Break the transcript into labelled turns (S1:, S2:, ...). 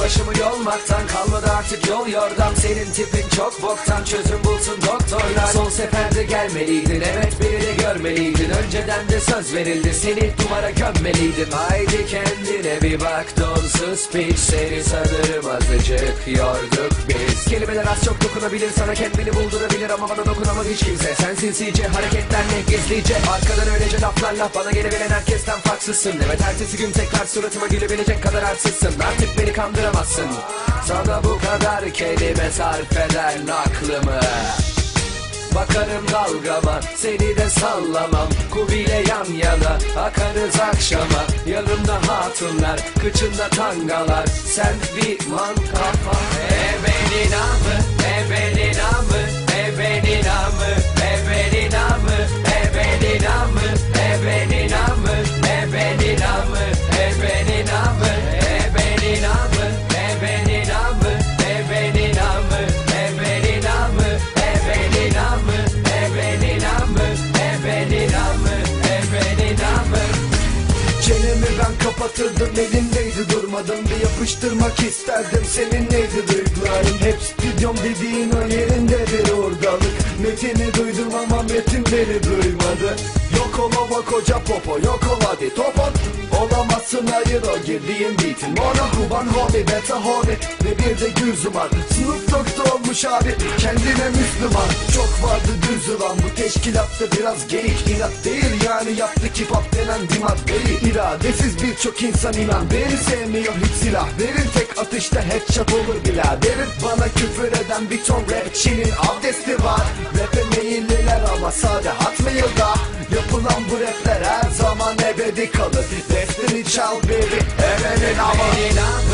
S1: başımı yolmaktan? Kalmadı artık yol yordam. Senin tipin çok boktan. Çözüm bulsun doktorlar. Son seferde gelmeliydin de görmeliydin Önceden de söz verildi. Seni duvara gömmeliydim. Haydi kendine bir bak. Donsuz piç. Seni sanırım azıcık yorduk biz. Kelimeler az çok dokunabilir. Sana kendini buldurabilir Ama bana dokunamadı hiç kimse. Sen sinsice hareketlerle gizlice. Arkadan öylece laflarla Bana gelebilen herkesten farksızsın. Evet ertesi gün tekrar suratıma gülebilecek kadar arsızsın. Artık beni kandıramazsın. Sana bu kadar kelime sarf eden aklımı Bakarım dalgama seni de sallamam. Kubiyle yan yana akarız akşama. Yanımda hatunlar kıçında tangalar. Sen bir man kafa Ebenin amı
S2: kapatırdım elindeydi durmadım. Bir yapıştırmak isterdim senin neydi duyguların? Hep stüdyom dediğin o yerinde bir oradalık Metini duydum ama metin beni duymadı. Yok ol baba koca popo yok ol hadi topon Olamazsın hayır o girdiğin beatin. Mono kuban hobi beta hobi Ve bir de Gürzüman Snoop Olmuş abi kendine Müslüman. Çok vardı düz yılan bu teşkilatta biraz geyik inat değil. Yani yaptık hip hop denen bir maddeyi. İradesiz birçok insan inan Beni sevmiyor hiç silah. Verin tek atışta headshot olur biraderim Bana küfür eden bir ton rapçinin abdesti var. Rap'e meyilliler ama sade atmıyor da. Yapılan bu rapler her zaman ebedi kalır. Destiny çal baby Evenin ama
S1: Ebenin